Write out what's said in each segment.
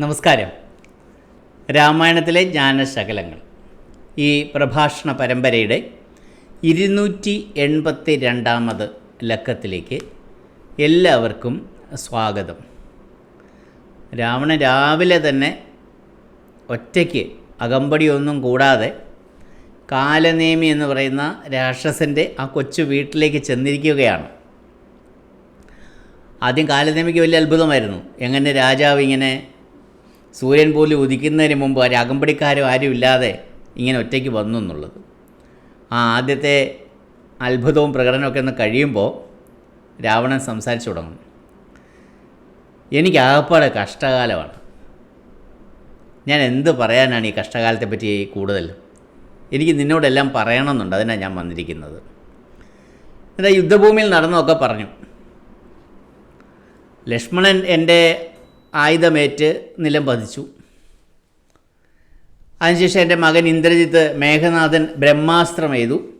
നമസ്കാരം. രാമായണത്തിലെ ജ്ഞാനശകലങ്ങൾ. ഈ പ്രഭാഷണ പരമ്പരയുടെ ഇരുന്നൂറ്റി എൺപത്തി രണ്ടാമത് ലക്കത്തിലേക്ക് എല്ലാവർക്കും സ്വാഗതം. രാവണൻ രാവിലെ തന്നെ ഒറ്റയ്ക്ക് അകമ്പടിയൊന്നും കൂടാതെ കാലനേമി എന്ന് പറയുന്ന രാക്ഷസന്റെ ആ കൊച്ചു വീട്ടിലേക്ക് ചെന്നിരിക്കുകയാണ്. ആദ്യം കാലനേമിക്ക് വലിയ അത്ഭുതമായിരുന്നു. എങ്ങനെ രാജാവ് ഇങ്ങനെ സൂര്യൻ പോലും ഉദിക്കുന്നതിന് മുമ്പ് ഒരു അകമ്പടിക്കാരും ആരും ഇല്ലാതെ ഇങ്ങനെ ഒറ്റയ്ക്ക് വന്നു എന്നുള്ളത്. ആ ആദ്യത്തെ അത്ഭുതവും പ്രകടനമൊക്കെ ഒന്ന് കഴിയുമ്പോൾ രാവണൻ സംസാരിച്ചു തുടങ്ങും. എനിക്ക് ആകപ്പാടെ കഷ്ടകാലമാണ്. ഞാൻ എന്ത് പറയാനാണ് ഈ കഷ്ടകാലത്തെ പറ്റി കൂടുതൽ? എനിക്ക് നിന്നോടെല്ലാം പറയണമെന്നുണ്ട്. അതിനാണ് ഞാൻ വന്നിരിക്കുന്നത്. എന്നിട്ട് യുദ്ധഭൂമിയിൽ നടന്നതൊക്കെ പറഞ്ഞു. ലക്ഷ്മണൻ എന്റെ ആയുധമേറ്റ് നിലം പതിച്ചു. അതിനുശേഷം എന്റെ മകൻ ഇന്ദ്രജിത്ത് മേഘനാഥൻ ബ്രഹ്മാസ്ത്രം എയ്തു.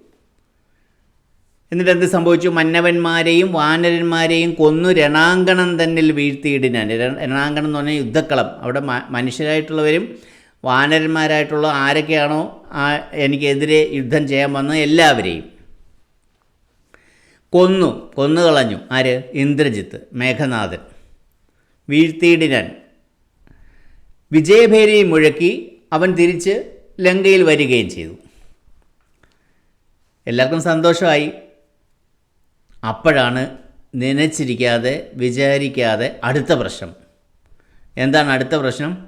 എന്നിട്ട് എന്ത് സംഭവിച്ചു? മന്നവന്മാരെയും വാനരന്മാരെയും കൊന്നു. രണാങ്കണം തന്നിൽ വീഴ്ത്തിയിടിനാൻ രണാങ്കണം എന്ന് പറഞ്ഞാൽ യുദ്ധക്കളം. അവിടെ മനുഷ്യരായിട്ടുള്ളവരും വാനരന്മാരായിട്ടുള്ള ആരൊക്കെയാണോ ആ എനിക്കെതിരെ യുദ്ധം ചെയ്യാൻ വന്ന എല്ലാവരെയും. കൊന്നു. കൊന്നു കളഞ്ഞു ആര്? ഇന്ദ്രജിത്ത് മേഘനാഥൻ. വീഴ്ത്തിയിടിനാൻ. വിജയഭേരി മുഴക്കി അവൻ തിരിച്ച് ലങ്കയിൽ വരികയും ചെയ്തു. എല്ലാവർക്കും സന്തോഷമായി. അപ്പോഴാണ് നനച്ചിരിക്കാതെ വിചാരിക്കാതെ അടുത്ത പ്രശ്നം. എന്താണ് അടുത്ത പ്രശ്നം?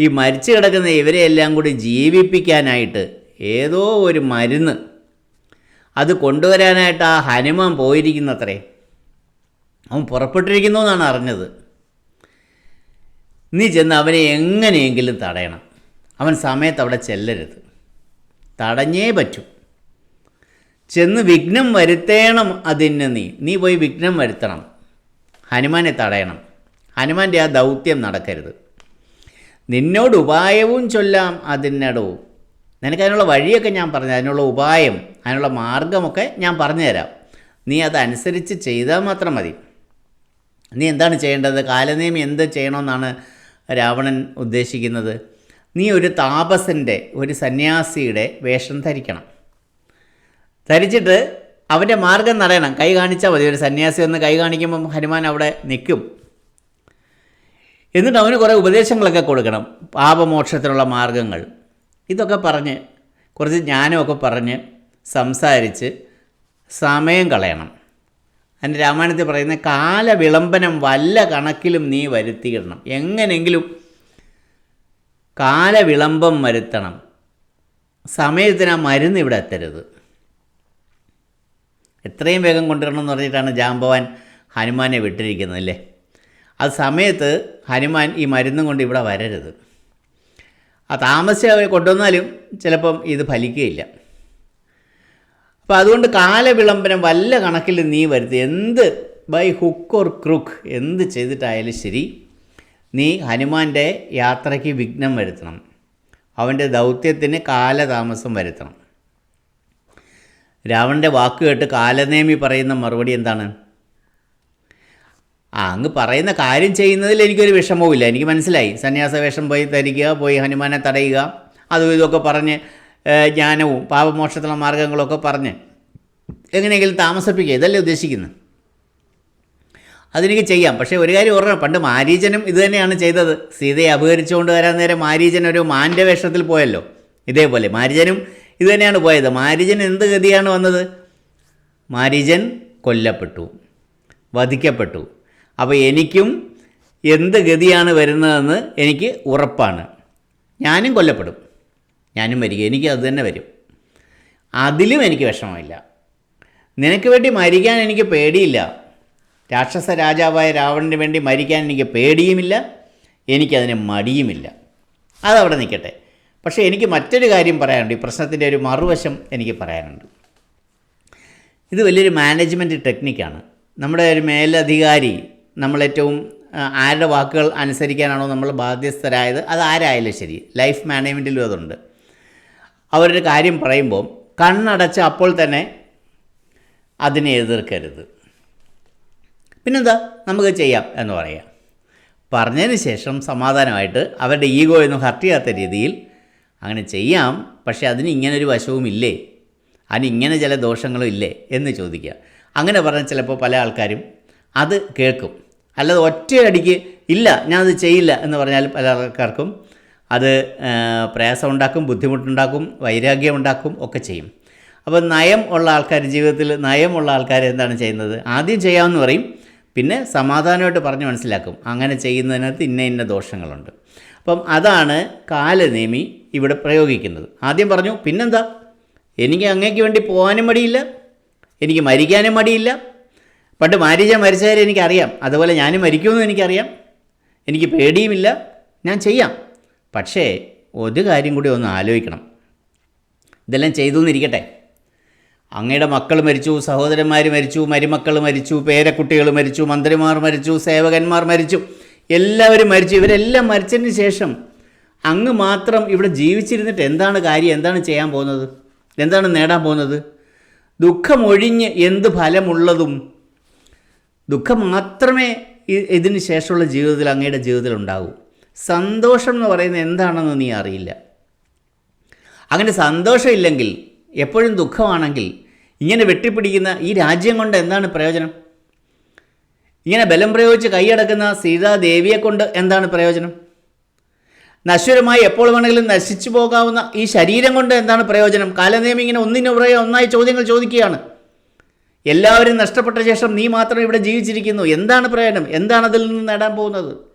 ഈ മരിച്ചു കിടക്കുന്ന ഇവരെ എല്ലാം കൂടി ജീവിപ്പിക്കാനായിട്ട് ഏതോ ഒരു മരുന്ന്. അത് കൊണ്ടുവരാനായിട്ട് ആ ഹനുമാൻ പോയിരിക്കുന്നത്രേ. അവൻ പുറപ്പെട്ടിരിക്കുന്നു എന്നാണ് അറിഞ്ഞത്. നീ ചെന്ന് അവനെ എങ്ങനെയെങ്കിലും തടയണം. അവൻ സമയത്ത് അവിടെ ചെല്ലരുത്. തടഞ്ഞേ പറ്റൂ. ചെന്ന് വിഘ്നം വരുത്തേണം അതിന് നീ. നീ പോയി വിഘ്നം വരുത്തണം. ഹനുമാനെ തടയണം. ഹനുമാന്റെ ആ ദൗത്യം നടക്കരുത്. നിന്നോട് ഉപായവും ചൊല്ലാം അതിനടവും നിനക്ക് അതിനുള്ള വഴിയൊക്കെ ഞാൻ പറഞ്ഞു അതിനുള്ള ഉപായം അതിനുള്ള മാർഗമൊക്കെ ഞാൻ പറഞ്ഞുതരാം. നീ അതനുസരിച്ച് ചെയ്താൽ മാത്രം മതി. നീ എന്താണ് ചെയ്യേണ്ടത്? കാലനിയമം എന്ത് ചെയ്യണമെന്നാണ് രാവണൻ ഉദ്ദേശിക്കുന്നത് നീ ഒരു താപസന്റെ ഒരു സന്യാസിയുടെ വേഷം ധരിക്കണം. ധരിച്ചിട്ട് അവന്റെ മാർഗം നടയണം. കൈ കാണിച്ചാൽ മതി. ഒരു സന്യാസി ഒന്ന് കൈ കാണിക്കുമ്പം ഹനുമാൻ അവിടെ നിൽക്കും. എന്നിട്ട് അവന് കുറേ ഉപദേശങ്ങളൊക്കെ കൊടുക്കണം. പാപമോക്ഷത്തിനുള്ള മാർഗങ്ങൾ. ഇതൊക്കെ പറഞ്ഞ് കുറച്ച് ജ്ഞാനമൊക്കെ പറഞ്ഞ് സംസാരിച്ച് സമയം കളയണം. അതിന്റെ രാമായണത്തിൽ പറയുന്ന കാലവിളംബനം വല്ല കണക്കിലും നീ വരുത്തിയിടണം. എങ്ങനെങ്കിലും കാലവിളംബം വരുത്തണം. സമയത്തിന് ആ മരുന്ന് ഇവിടെ എത്തരുത്. എത്രയും വേഗം കൊണ്ടുവരണം എന്ന് പറഞ്ഞിട്ടാണ് ജാമ്പവാൻ ഹനുമാനെ വിട്ടിരിക്കുന്നത് അല്ലേ? ആ സമയത്ത് ഹനുമാൻ ഈ മരുന്നും കൊണ്ട് ഇവിടെ വരരുത്. ആ താമസിച്ച് കൊണ്ടുവന്നാലും ചിലപ്പം ഇത് ഫലിക്കുകയില്ല. അപ്പോൾ അതുകൊണ്ട് കാലവിളംബനം വല്ല കണക്കിൽ നീ വരുത്തി. എന്ത്? By hook or crook. എന്ത് ചെയ്തിട്ടായാലും ശരി നീ ഹനുമാന്റെ യാത്രയ്ക്ക് വിഘ്നം വരുത്തണം. അവന്റെ ദൗത്യത്തിന് കാലതാമസം വരുത്തണം. രാവണന്റെ വാക്ക് കേട്ട് കാലനേമി പറയുന്ന മറുപടി എന്താണ്? ആ അങ്ങ് പറയുന്ന കാര്യം ചെയ്യുന്നതിൽ എനിക്കൊരു വിഷമവുമില്ല. എനിക്ക് മനസ്സിലായി. സന്യാസവേഷം പോയി തരിക പോയി ഹനുമാനെ തടയുക അതും ഇതൊക്കെ പറഞ്ഞ് ജ്ഞാനവും പാപമോക്ഷത്തിലുള്ള മാർഗങ്ങളൊക്കെ പറഞ്ഞ് എങ്ങനെയെങ്കിലും താമസിപ്പിക്കുക. ഇതല്ലേ ഉദ്ദേശിക്കുന്നത്. അതെനിക്ക് ചെയ്യാം. പക്ഷേ ഒരു കാര്യം ഓർമ്മ പണ്ട് മാരീചനും ഇത് തന്നെയാണ് ചെയ്തത്. സീതയെ അപഹരിച്ചുകൊണ്ട് വരാൻ നേരം മാരീചൻ ഒരു മാന്റെ വേഷത്തിൽ പോയല്ലോ. ഇതേപോലെ മാരീചനും ഇത് തന്നെയാണ് പോയത്. മാരീചൻ എന്ത് ഗതിയാണ് വന്നത്? മാരീചൻ കൊല്ലപ്പെട്ടു. വധിക്കപ്പെട്ടു. അപ്പോൾ എനിക്കും എന്ത് ഗതിയാണ് വരുന്നതെന്ന് എനിക്ക് ഉറപ്പാണ്. ഞാനും കൊല്ലപ്പെടും. ഞാനും മരിക്കും. എനിക്ക് അത് തന്നെ വരും. അതിലും എനിക്ക് വിഷമമില്ല. നിനക്ക് വേണ്ടി മരിക്കാൻ എനിക്ക് പേടിയില്ല. രാക്ഷസ രാജാവായ രാവണന് വേണ്ടി മരിക്കാൻ എനിക്ക് പേടിയുമില്ല. എനിക്കതിന് മടിയുമില്ല. അതവിടെ നിൽക്കട്ടെ. പക്ഷേ എനിക്ക് മറ്റൊരു കാര്യം പറയാനുണ്ട്. ഈ പ്രശ്നത്തിന്റെ ഒരു മറുവശം എനിക്ക് പറയാനുണ്ട്. ഇത് വലിയൊരു മാനേജ്മെന്റ് ടെക്നിക്കാണ്. നമ്മുടെ ഒരു മേലധികാരി നമ്മളേറ്റവും ആരുടെ വാക്കുകൾ അനുസരിക്കാനാണോ നമ്മൾ ബാധ്യസ്ഥരായത്? അത് ആരായാലും ശരി. ലൈഫ് മാനേജ്മെന്റിലും അതുണ്ട്. അവരൊരു കാര്യം പറയുമ്പോൾ കണ്ണടച്ച് അപ്പോൾ തന്നെ അതിനെ എതിർക്കരുത്. പിന്നെന്താ? നമുക്ക് ചെയ്യാം എന്ന് പറയാം. പറഞ്ഞതിന് ശേഷം സമാധാനമായിട്ട് അവരുടെ ഈഗോ ഒന്നും ഹർട്ട് ചെയ്യാത്ത രീതിയിൽ അങ്ങനെ ചെയ്യാം പക്ഷേ അതിന് ഇങ്ങനൊരു വശവും ഇല്ലേ? അതിന് ഇങ്ങനെ ചില ദോഷങ്ങളും ഇല്ലേ? എന്ന് ചോദിക്കുക. അങ്ങനെ പറഞ്ഞാൽ ചിലപ്പോൾ പല ആൾക്കാരും അത് കേൾക്കും. അല്ലാതെ ഒറ്റയടിക്ക് ഇല്ല ഞാനത് ചെയ്യില്ല എന്ന് പറഞ്ഞാൽ പല ആൾക്കാർക്കും അത് ആ, പ്രയാസം ഉണ്ടാക്കും ബുദ്ധിമുട്ടുണ്ടാക്കും വൈരാഗ്യം ഉണ്ടാക്കും ഒക്കെ ചെയ്യും. അപ്പോൾ നയം ഉള്ള ആൾക്കാർ ജീവിതത്തിൽ നയമുള്ള ആൾക്കാർ എന്താണ് ചെയ്യുന്നത്? ആദ്യം ചെയ്യാമെന്ന് പറയും. പിന്നെ സമാധാനമായിട്ട് പറഞ്ഞ് മനസ്സിലാക്കും. അങ്ങനെ ചെയ്യുന്നതിനകത്ത് ഇന്ന ഇന്ന ദോഷങ്ങളുണ്ട്. അപ്പം അതാണ് കാലനേമി ഇവിടെ പ്രയോഗിക്കുന്നത്. ആദ്യം പറഞ്ഞു പിന്നെന്താ? എനിക്ക് അങ്ങേക്ക് വേണ്ടി പോകാനും മടിയില്ല. എനിക്ക് മരിക്കാനും മടിയില്ല. പണ്ട് മാരിച്ച മരിച്ചവരെ എനിക്കറിയാം. അതുപോലെ ഞാനും മരിക്കുമെന്നും എനിക്കറിയാം. എനിക്ക് പേടിയുമില്ല. ഞാൻ ചെയ്യാം. പക്ഷേ ഒരു കാര്യം കൂടി ഒന്ന് ആലോചിക്കണം. ഇതെല്ലാം ചെയ്തു എന്നിരിക്കട്ടെ അങ്ങയുടെ മക്കൾ മരിച്ചു സഹോദരന്മാർ മരിച്ചു മരുമക്കൾ മരിച്ചു പേരക്കുട്ടികൾ മരിച്ചു മന്ത്രിമാർ മരിച്ചു സേവകന്മാർ മരിച്ചു എല്ലാവരും മരിച്ചു. ഇവരെല്ലാം മരിച്ചതിന് ശേഷം അങ്ങ് മാത്രം ഇവിടെ ജീവിച്ചിരുന്നിട്ട് എന്താണ് കാര്യം? എന്താണ് ചെയ്യാൻ പോകുന്നത്? എന്താണ് നേടാൻ പോകുന്നത്? ദുഃഖമൊഴിഞ്ഞ് എന്ത് ഫലമുള്ളതും ദുഃഖം മാത്രമേ ഇതിന് ശേഷമുള്ള ജീവിതത്തിൽ അങ്ങയുടെ ജീവിതത്തിൽ ഉണ്ടാകൂ സന്തോഷം എന്ന് പറയുന്നത് എന്താണെന്ന് നീ അറിയില്ല. അങ്ങനെ സന്തോഷമില്ലെങ്കിൽ എപ്പോഴും ദുഃഖമാണെങ്കിൽ ഇങ്ങനെ വെട്ടിപ്പിടിക്കുന്ന ഈ രാജ്യം കൊണ്ട് എന്താണ് പ്രയോജനം? ഇങ്ങനെ ബലം പ്രയോഗിച്ച് കൈയടക്കുന്ന സീതാദേവിയെ കൊണ്ട് എന്താണ് പ്രയോജനം? നശ്വരമായി എപ്പോൾ വേണമെങ്കിലും നശിച്ചു പോകാവുന്ന ഈ ശരീരം കൊണ്ട് എന്താണ് പ്രയോജനം? കാലനിയമം ഇങ്ങനെ ഒന്നിനു പുറകെ ഒന്നായി ചോദ്യങ്ങൾ ചോദിക്കുകയാണ്. എല്ലാവരും നഷ്ടപ്പെട്ട ശേഷം നീ മാത്രം ഇവിടെ ജീവിച്ചിരിക്കുന്നു. എന്താണ് പ്രയോജനം? എന്താണ് അതിൽ നിന്ന് നേടാൻ പോകുന്നത്?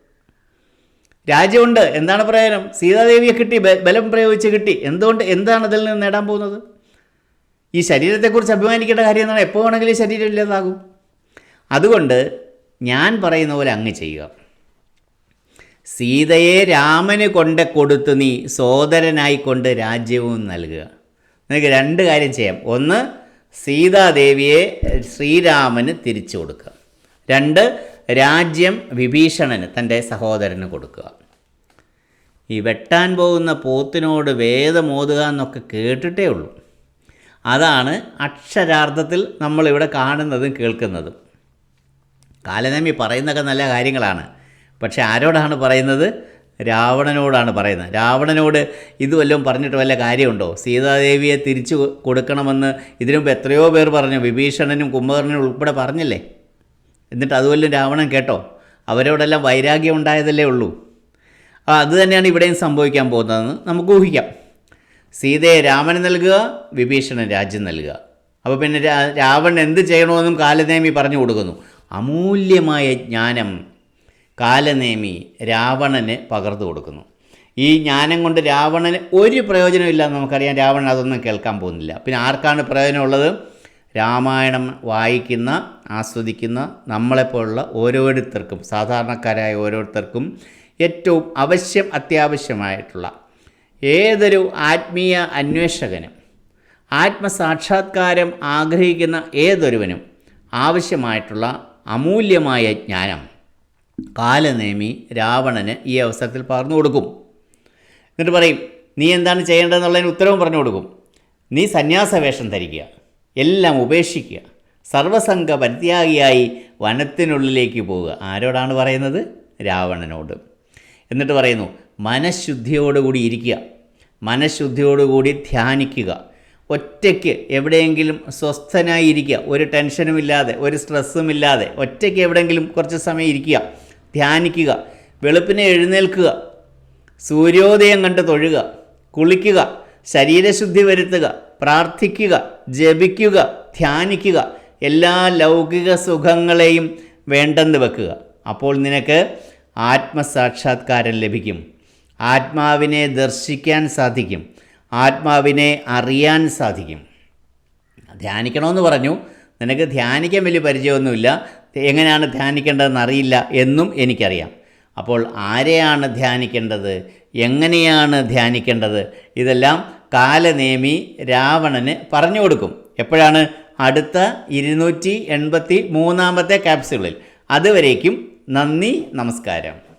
രാജ്യമുണ്ട്. എന്താണ് പ്രയോജനം? സീതാദേവിയെ കിട്ടി ബലം പ്രയോഗിച്ച് കിട്ടി. എന്തുകൊണ്ട് എന്താണ് അതിൽ നിന്ന് നേടാൻ പോകുന്നത്? ഈ ശരീരത്തെക്കുറിച്ച് അഭിമാനിക്കേണ്ട കാര്യം എന്താണ്? എപ്പോൾ വേണമെങ്കിലും ശരീരം ഇല്ലാതാകും. അതുകൊണ്ട് ഞാൻ പറയുന്ന പോലെ അങ്ങ് ചെയ്യുക. സീതയെ രാമന് കൊണ്ട് കൊടുത്ത് നീ സോദരനായി കൊണ്ട് രാജ്യവും നൽകുക. നിനക്ക് രണ്ട് കാര്യം ചെയ്യാം. ഒന്ന് സീതാദേവിയെ ശ്രീരാമന് തിരിച്ചു കൊടുക്കുക. രണ്ട് രാജ്യം വിഭീഷണന് തന്റെ സഹോദരന് കൊടുക്കുക. ഈ വെട്ടാൻ പോകുന്ന പോത്തിനോട് വേദമോതുക എന്നൊക്കെ കേട്ടിട്ടേ ഉള്ളൂ. അതാണ് അക്ഷരാർത്ഥത്തിൽ നമ്മളിവിടെ കാണുന്നതും കേൾക്കുന്നതും. കാലനേമി പറയുന്നതൊക്കെ നല്ല കാര്യങ്ങളാണ്. പക്ഷേ ആരോടാണ് പറയുന്നത്? രാവണനോടാണ് പറയുന്നത്. രാവണനോട് ഇത് വല്ലതും പറഞ്ഞിട്ട് വല്ല കാര്യമുണ്ടോ? സീതാദേവിയെ തിരിച്ചു കൊടുക്കണമെന്ന് ഇതിനുമുമ്പ് എത്രയോ പേർ പറഞ്ഞു. വിഭീഷണനും കുംഭകർണനും ഉൾപ്പെടെ പറഞ്ഞില്ലേ? എന്നിട്ട് അതുപോലെ രാവണൻ കേട്ടോ അവരോടെല്ലാം വൈരാഗ്യം ഉണ്ടായതല്ലേ ഉള്ളൂ. ആ അത് തന്നെയാണ് ഇവിടെയും സംഭവിക്കാൻ പോകുന്നതെന്ന് നമുക്ക് ഊഹിക്കാം. സീതയെ രാമന് നൽകുക വിഭീഷണൻ രാജ്യം നൽകുക. അപ്പോൾ പിന്നെ രാവണൻ എന്ത് ചെയ്യണമെന്നും കാലനേമി പറഞ്ഞു കൊടുക്കുന്നു. അമൂല്യമായ ജ്ഞാനം കാലനേമി രാവണന് പകർന്നു കൊടുക്കുന്നു. ഈ ജ്ഞാനം കൊണ്ട് രാവണന് ഒരു പ്രയോജനമില്ല നമുക്കറിയാം. രാവണൻ അതൊന്നും കേൾക്കാൻ പോകുന്നില്ല. പിന്നെ ആർക്കാണ് പ്രയോജനമുള്ളത്? രാമായണം വായിക്കുന്ന ആസ്വദിക്കുന്ന നമ്മളെപ്പോലുള്ള ഓരോരുത്തർക്കും സാധാരണക്കാരായ ഓരോരുത്തർക്കും ഏറ്റവും അവശ്യം അത്യാവശ്യമായിട്ടുള്ള ഏതൊരു ആത്മീയ അന്വേഷകനും ആത്മസാക്ഷാത്കാരം ആഗ്രഹിക്കുന്ന ഏതൊരുവനും ആവശ്യമായിട്ടുള്ള അമൂല്യമായ ജ്ഞാനം കാലനേമി രാവണന് ഈ അവസരത്തിൽ പറഞ്ഞു കൊടുക്കും. എന്നിട്ട് പറയും നീ എന്താണ് ചെയ്യേണ്ടതെന്നുള്ളതിന് ഉത്തരവും പറഞ്ഞു കൊടുക്കും. നീ സന്യാസവേഷം ധരിക്കുക. എല്ലാം ഉപേക്ഷിക്കുക. സർവസംഘ പരിത്യാഗിയായി വനത്തിനുള്ളിലേക്ക് പോവുക. ആരോടാണ് പറയുന്നത്? രാവണനോട്. എന്നിട്ട് പറയുന്നു മനഃശുദ്ധിയോടുകൂടി ഇരിക്കുക. മനഃശുദ്ധിയോടുകൂടി ധ്യാനിക്കുക. ഒറ്റയ്ക്ക് എവിടെയെങ്കിലും സ്വസ്ഥനായി ഇരിക്കുക. ഒരു ടെൻഷനും ഇല്ലാതെ ഒരു സ്ട്രെസ്സും ഇല്ലാതെ ഒറ്റയ്ക്ക് എവിടെയെങ്കിലും കുറച്ച് സമയം ഇരിക്കുക. ധ്യാനിക്കുക. വെളുപ്പിനെ എഴുന്നേൽക്കുക. സൂര്യോദയം കണ്ട് തൊഴുക. കുളിക്കുക. ശരീരശുദ്ധി വരുത്തുക. പ്രാർത്ഥിക്കുക ജപിക്കുക ധ്യാനിക്കുക എല്ലാ ലൗകിക സുഖങ്ങളെയും വേണ്ടെന്ന് വെക്കുക. അപ്പോൾ നിനക്ക് ആത്മസാക്ഷാത്കാരം ലഭിക്കും. ആത്മാവിനെ ദർശിക്കാൻ സാധിക്കും. ആത്മാവിനെ അറിയാൻ സാധിക്കും. ധ്യാനിക്കണമെന്ന് പറഞ്ഞു. നിനക്ക് ധ്യാനിക്കാൻ വലിയ പരിചയമൊന്നുമില്ല. എങ്ങനെയാണ് ധ്യാനിക്കേണ്ടതെന്ന് അറിയില്ല എന്നും എനിക്കറിയാം. അപ്പോൾ ആരെയാണ് ധ്യാനിക്കേണ്ടത്? എങ്ങനെയാണ് ധ്യാനിക്കേണ്ടത്? ഇതെല്ലാം കാലനേമി രാവണന് പറഞ്ഞു കൊടുക്കും. എപ്പോഴാണ്? അടുത്ത ഇരുന്നൂറ്റി എൺപത്തി മൂന്നാമത്തെ ക്യാപ്സ്യൂളിൽ അതുവരേക്കും നന്ദി നമസ്കാരം.